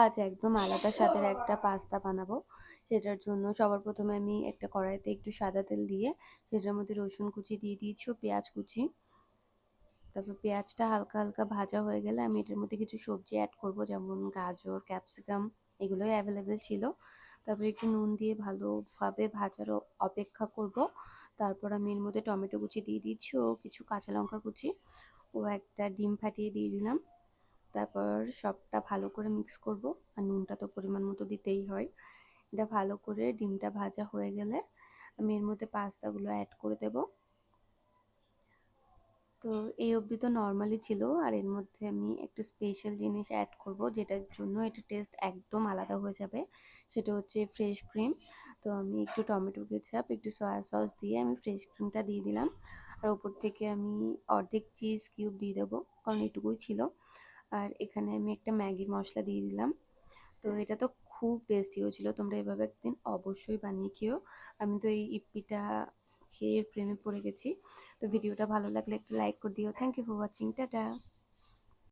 আজ একদম আলাদা স্বাদের একটা পাস্তা বানাবো। সেটার জন্য সবার প্রথমে আমি একটা কড়াইতে একটু সাদা তেল দিয়ে সেটার মধ্যে রসুন কুচি দিয়ে দিয়েছি ও পেঁয়াজ কুচি। তারপর পেঁয়াজটা হালকা হালকা ভাজা হয়ে গেলে আমি এটার মধ্যে কিছু সবজি অ্যাড করব, যেমন গাজর ক্যাপসিকাম এগুলোই অ্যাভেলেবেল ছিল। তারপরে একটু নুন দিয়ে ভালোভাবে ভাজার অপেক্ষা করব। তারপর আমি এর মধ্যে টমেটো কুচি দিয়ে দিচ্ছি ও কিছু কাঁচা লঙ্কা কুচি। ও একটা ডিম ফাটিয়ে দিয়ে দিলাম। তারপর সবটা ভালো করে মিক্স করব। আর নুনটা তো পরিমাণ মতো দিতেই হয়। এটা ভালো করে ডিমটা ভাজা হয়ে গেলে আমি এর মধ্যে পাস্তাগুলো অ্যাড করে দেব। তো এই অবধি তো নর্মালি ছিল। আর এর মধ্যে আমি একটু স্পেশাল জিনিস অ্যাড করব, যেটার জন্য এটা টেস্ট একদম আলাদা হয়ে যাবে। সেটা হচ্ছে ফ্রেশ ক্রিম তো আমি একটু টমেটো কেচাপ একটু সয়া সস দিয়ে আমি ফ্রেশ ক্রিমটা দিয়ে দিলাম। আর ওপর থেকে আমি অর্ধেক চিজ কিউব দিয়ে দেবো, কারণ এটুকুই ছিল। আর এখানে আমি একটা ম্যাগি মশলা দিয়ে দিলাম। তো এটা তো খুব টেস্টি হয়েছিল, তোমরা এভাবে একদিন অবশ্যই বানিয়ে খেও আমি তো এই ইপিটা খেয়ে প্রেমে পড়ে গেছি। তো ভিডিওটা ভালো লাগলে একটু লাইক করে দিও। Thank you for watching tata.